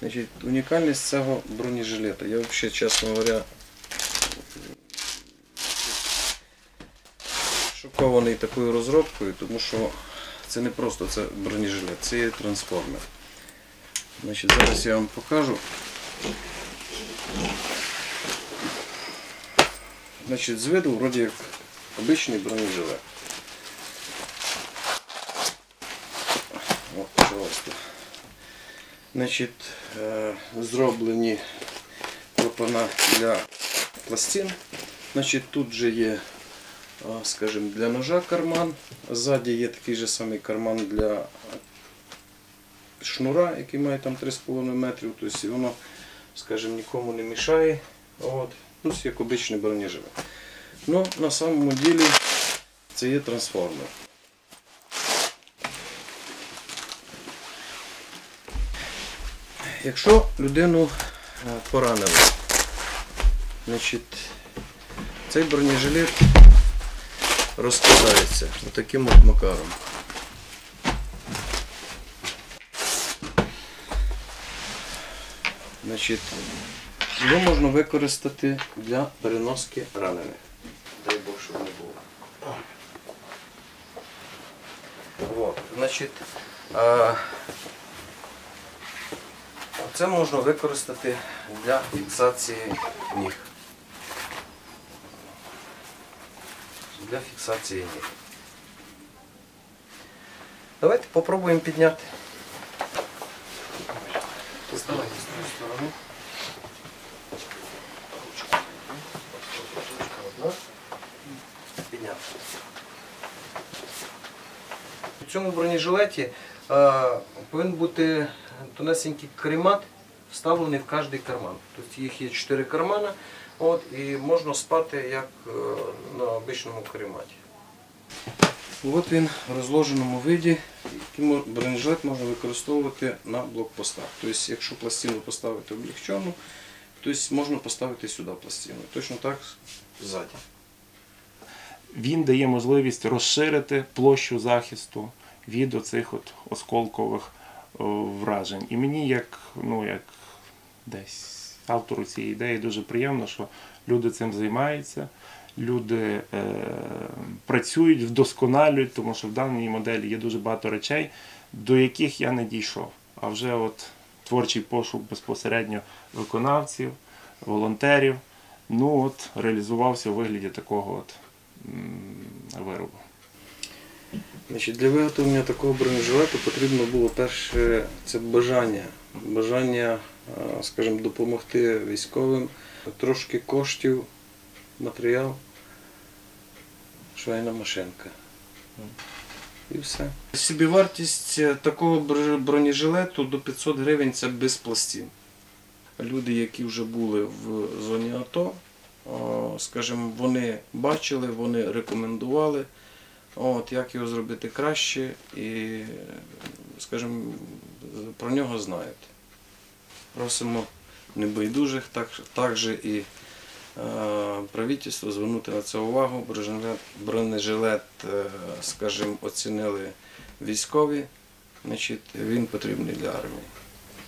Значить, унікальність цього бронежилета. Я взагалі, чесно говоря, шокований такою розробкою, тому що це не просто це бронежилет, це є трансформер. Значить, зараз я вам покажу. Значить, з виду вроді як обичний бронежилет. От, пожалуйста. Значить, е, зроблені клапана для пластин. Значить, тут же є, е, скажімо, для ножа карман. Ззаді є такий же самий карман для шнура, який має там 3,5 метрів. Тобто воно, скажімо, нікому не мішає. От. Ну, як обичний бронежилет. Ну, на самому ділі це є трансформер. Якщо людину е, поранили, значить, цей бронежилет розкладається таким от макаром. Значить, його можна використати для переноски ранених. Дай Бог, щоб не було. Значить, а, це можна використати для фіксації ніг. Для фіксації ніг. Давайте попробуємо підняти. У цьому бронежилеті е, повинен бути тонесенький каремат, вставлений в кожний карман. Тобто їх є чотири кармана, от, і можна спати як е, на обичному карематі. От він в розложеному виді. Бронежилет можна використовувати на блокпостах. Тобто, якщо пластину поставити облегчену, тобто можна поставити сюди пластину. Точно так ззаді. Він дає можливість розширити площу захисту від оцих от осколкових вражень. І мені, як, ну, як десь автору цієї ідеї, дуже приємно, що люди цим займаються, люди е, працюють, вдосконалюють, тому що в даній моделі є дуже багато речей, до яких я не дійшов. А вже от творчий пошук безпосередньо виконавців, волонтерів, ну от реалізувався у вигляді такого от виробу. Значить, для виготовлення такого бронежилету потрібно було перше це бажання. Бажання, е, скажімо, допомогти військовим, трошки коштів, матеріал, швейна машинка. І все. Собівартість е, такого бронежилету до 500 гривень це без пластин. Люди, які вже були в зоні АТО, скажімо, вони бачили, вони рекомендували. От, як його зробити краще і, скажімо, про нього знають. Просимо небайдужих, так, також і е, правительство звернути на це увагу. Бронежилет, бронежилет е, скажімо, оцінили військові, значить, він потрібний для армії.